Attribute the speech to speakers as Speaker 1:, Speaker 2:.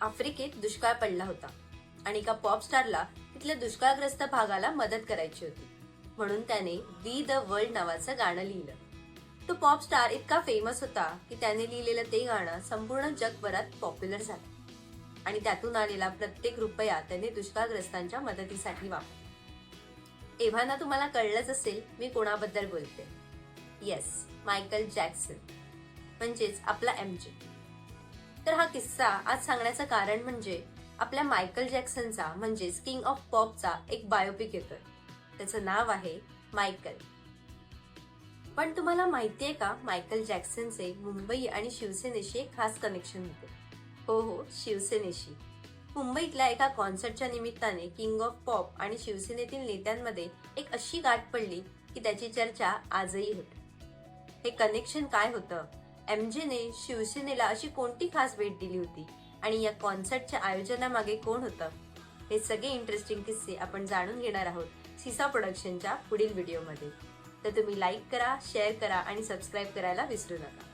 Speaker 1: आफ्रिकेत दुष्काळ पडला होता आणि एका पॉप स्टारला तिथल्या दुष्काळग्रस्त भागाला मदत करायची होती. म्हणून त्याने वी द वर्ल्ड नावाचं गाणं लिहिलं. तो पॉप स्टार इतका फेमस होता की त्याने लिहिलेलं ते गाणं संपूर्ण जगभरात पॉप्युलर झालं. आणि त्यातून आलेला प्रत्येक रुपया त्याने दुष्काळग्रस्तांच्या मदतीसाठी वापरला. एव्हाना तुम्हाला कळलंच असेल मी कोणाबद्दल बोलते? येस मायकल जॅक्सन म्हणजेच आपला एम जे तर हा किस्सा आज सांगण्याचं कारण म्हणजे आपल्या मायकल जॅक्सनचा म्हणजेच किंग ऑफ पॉपचा एक बायोपिक येतोय. त्याचं नाव आहे मायकल. पण तुम्हाला माहितीये का मायकल जॅक्सनचे मुंबई आणि शिवसेनेशी एक खास कनेक्शन होते? हो हो शिवसेनेशी. मुंबईतल्या एका कॉन्सर्टच्या निमित्ताने किंग ऑफ पॉप आणि शिवसेनेतील नेत्यांमध्ये एक अशी गाठ पडली की त्याची चर्चा आजही होते. हे कनेक्शन काय होतं? एमजेने शिवसेनेला अशी कोणती खास भेट दिली होती? आणि या कॉन्सर्टच्या आयोजनामागे कोण होतं? हे सगळे इंटरेस्टिंग किस्से आपण जाणून घेणार आहोत सिसा प्रोडक्शनच्या पुढील व्हिडिओमध्ये तर तुम्ही लाईक करा शेअर करा आणि सबस्क्राईब करायला विसरू नका.